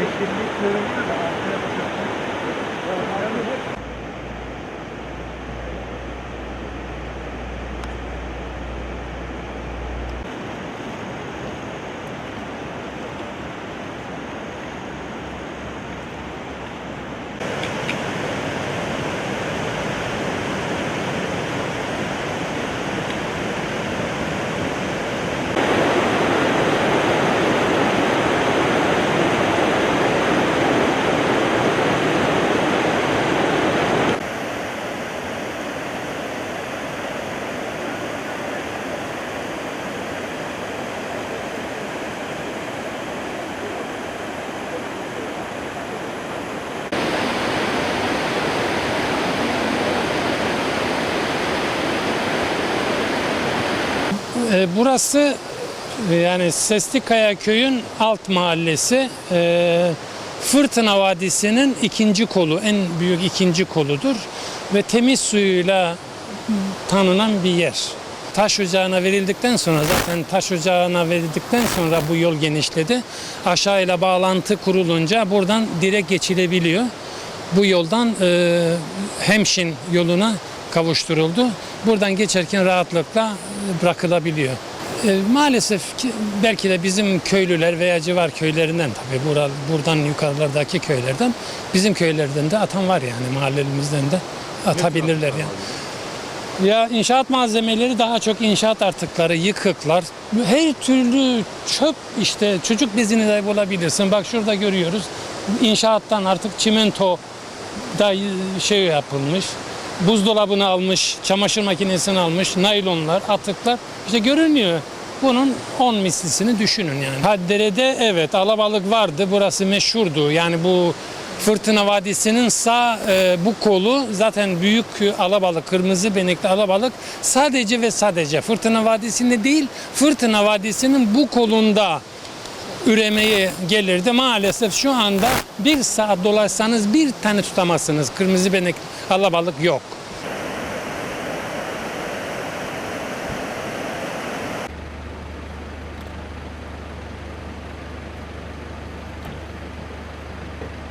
Yeşillik görünüyor da arkaya E, Burası e, yani Seslikaya köyün alt mahallesi. E, Fırtına Vadisi'nin ikinci kolu, en büyük ikinci koludur ve temiz suyuyla tanınan bir yer. Taş ocağına verildikten sonra zaten taş ocağına verildikten sonra bu yol genişledi. Aşağıyla bağlantı kurulunca buradan direkt geçilebiliyor. Bu yoldan e, Hemşin yoluna kavuşturuldu. Buradan geçerken rahatlıkla bırakılabiliyor. E, maalesef ki belki de bizim köylüler veya civar köylerinden tabii bura, buradan yukarılardaki köylerden bizim köylerden de atan var yani mahallemizden de atabilirler yani. Ya inşaat malzemeleri daha çok inşaat artıkları, yıkıklar. Her türlü çöp işte çocuk bezini de bulabilirsin. Bak şurada görüyoruz. İnşaattan artık çimento da şey yapılmış. Buzdolabını almış, çamaşır makinesini almış, naylonlar, atıklar. işte görünüyor. Bunun 10 mislisini düşünün yani. Ha derede evet alabalık vardı. Burası meşhurdu. Yani bu Fırtına Vadisi'nin sağ e, bu kolu zaten büyük alabalık, kırmızı benekli alabalık sadece ve sadece Fırtına Vadisi'nde değil, Fırtına Vadisi'nin bu kolunda üremeye gelirdi. Maalesef şu anda bir saat dolaşsanız bir tane tutamazsınız. Kırmızı benek alabalık yok.